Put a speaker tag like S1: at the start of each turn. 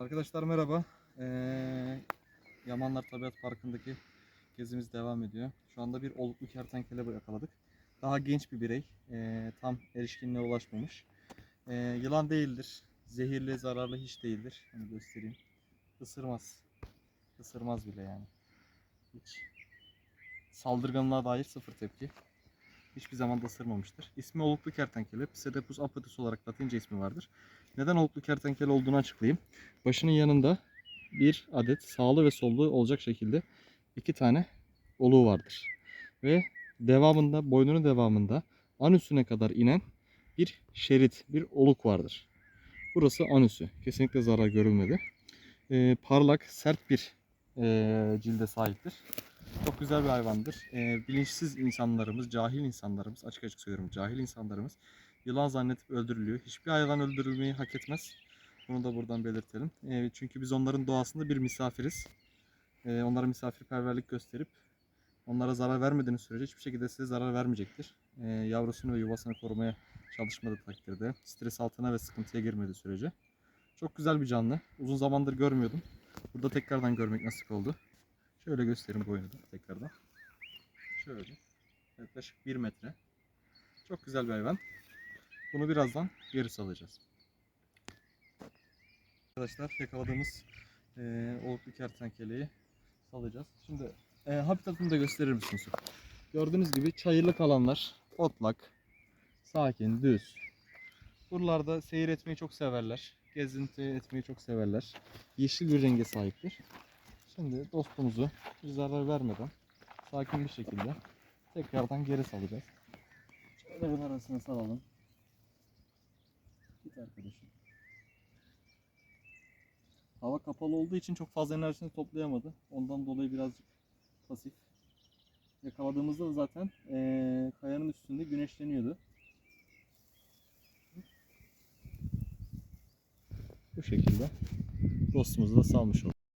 S1: Arkadaşlar merhaba. Ee, Yamanlar Tabiat Parkı'ndaki gezimiz devam ediyor. Şu anda bir oluklu kertenkele yakaladık. Daha genç bir birey. ee, tam erişkinliğe ulaşmamış. Ee, yılan değildir. Zehirli, zararlı hiç değildir. Onu göstereyim. Isırmaz. Isırmaz bile yani. Hiç. Saldırganlığa dair sıfır tepki. Hiçbir zaman da ısırmamıştır. İsmi oluklu kertenkele. Pseudopus apatus olarak latince ismi vardır. Neden oluklu kertenkele olduğunu açıklayayım. Başının yanında bir adet sağlı ve sollu olacak şekilde iki tane oluğu vardır. Ve devamında, boynunun devamında anüsüne kadar inen bir şerit, bir oluk vardır. Burası anüsü. Kesinlikle zarar görülmedi. Ee, parlak, sert bir ee, cilde sahiptir. Çok güzel bir hayvandır. Ee, bilinçsiz insanlarımız, cahil insanlarımız, açık açık söylüyorum cahil insanlarımız yılan zannedip öldürülüyor. Hiçbir hayvan öldürülmeyi hak etmez. Bunu da buradan belirtelim. Ee, çünkü biz onların doğasında bir misafiriz. Ee, onlara misafirperverlik gösterip onlara zarar vermediğiniz sürece hiçbir şekilde size zarar vermeyecektir. Ee, yavrusunu ve yuvasını korumaya çalışmadığı takdirde, stres altına ve sıkıntıya girmediği sürece. Çok güzel bir canlı. Uzun zamandır görmüyordum. Burada tekrardan görmek nasip oldu. Şöyle göstereyim boyunu da tekrardan. Şöyle. Yaklaşık 1 metre. Çok güzel bir hayvan. Bunu birazdan geri salacağız. Arkadaşlar yakaladığımız e, oluklu kertenkeleyi salacağız. Şimdi e, habitatını da gösterir misiniz? Gördüğünüz gibi çayırlık alanlar, otlak, sakin, düz. Buralarda seyir etmeyi çok severler. Gezinti etmeyi çok severler. Yeşil bir renge sahiptir. Şimdi dostumuzu bir zarar vermeden sakin bir şekilde tekrardan geri salacağız. Şöyle arasına salalım. Git arkadaşım. Hava kapalı olduğu için çok fazla enerjisini toplayamadı. Ondan dolayı birazcık pasif. Yakaladığımızda da zaten eee, kayanın üstünde güneşleniyordu. Bu şekilde dostumuzu da salmış olduk.